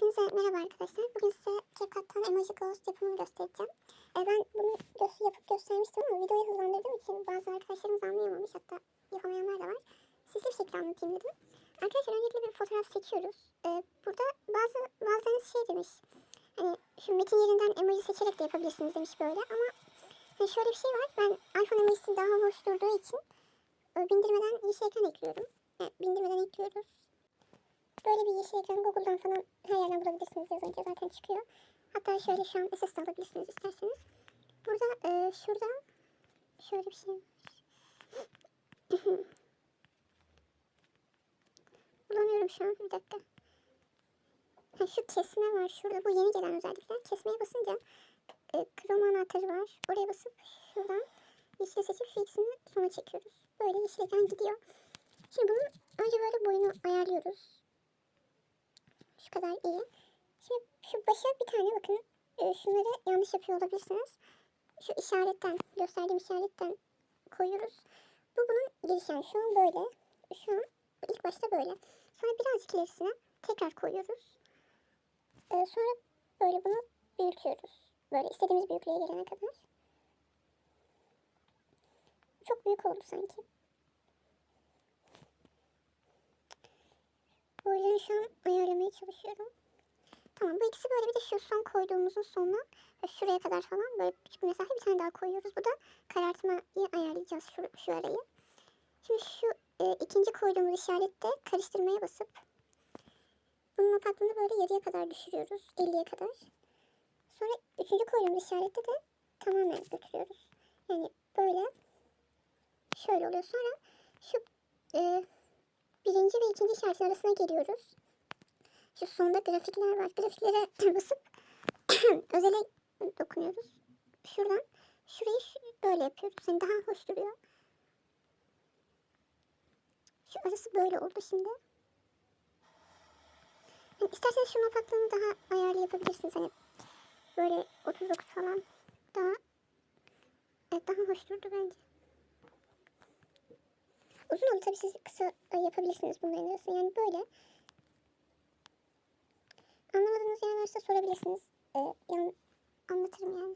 Hepinize merhaba arkadaşlar. Bugün size CapCut'tan Emoji Ghost yapımını göstereceğim. E, ben bunu göz yapıp göstermiştim ama videoyu hızlandırdığım için bazı arkadaşlarımız anlayamamış hatta yapamayanlar da var. Sizle bir şekilde anlatayım dedim. Arkadaşlar öncelikle bir fotoğraf seçiyoruz. E, burada bazı bazılarınız şey demiş. Hani şu metin yerinden emoji seçerek de yapabilirsiniz demiş böyle ama hani şöyle bir şey var. Ben iPhone emojisi daha hoş durduğu için e, bindirmeden yeşil ekran ekliyorum. E, bindirmeden ekliyoruz. Böyle bir yeşil ekran Google'dan falan her yerden bulabilirsiniz yazınca zaten çıkıyor. Hatta şöyle şu an SS alabilirsiniz isterseniz. Burada e, şurada şöyle bir şey. Bulamıyorum şu an bir dakika. Ha, şu kesme var şurada. Bu yeni gelen özellikler. Kesmeye basınca e, Chrome anahtarı var. Oraya basıp şuradan yeşil seçip fixini sona çekiyoruz. Böyle yeşil ekran gidiyor. Şimdi bunun önce böyle boyunu ayarlıyoruz. Şu kadar iyi. Şimdi şu başa bir tane bakın. e, şunları yanlış yapıyor olabilirsiniz. Şu işaretten, gösterdiğim işaretten koyuyoruz. Bu bunun yani şu an böyle. Şu an ilk başta böyle. Sonra birazcık ilerisine tekrar koyuyoruz. E, sonra böyle bunu büyütüyoruz. Böyle istediğimiz büyüklüğe gelene kadar. Çok büyük oldu sanki. Şu ayarlamaya çalışıyorum. Tamam bu ikisi böyle bir de şu son koyduğumuzun sonuna ve şuraya kadar falan böyle küçük bir mesafe bir tane daha koyuyoruz. Bu da karartmayı ayarlayacağız şu, şu arayı. Şimdi şu e, ikinci koyduğumuz işarette karıştırmaya basıp bunun opaklığını böyle yarıya kadar düşürüyoruz. 50'ye kadar. Sonra üçüncü koyduğumuz işarette de tamamen götürüyoruz. Yani böyle şöyle oluyor. Sonra şu e, birinci ve ikinci işaretin arasına geliyoruz. Şu sonda grafikler var. Grafiklere basıp özele dokunuyoruz. Şuradan şurayı şu- böyle yapıyoruz. Yani daha hoş duruyor. Şu arası böyle oldu şimdi. Yani isterseniz şunun opaklığını daha ayarlı yapabilirsiniz. Hani böyle 39 falan daha evet, daha hoş durdu bence. Uzun oldu tabii siz kısa e, yapabilirsiniz bunların arasını. Yani böyle. Anlamadığınız yer varsa sorabilirsiniz. Ee, yan, anlatırım yani.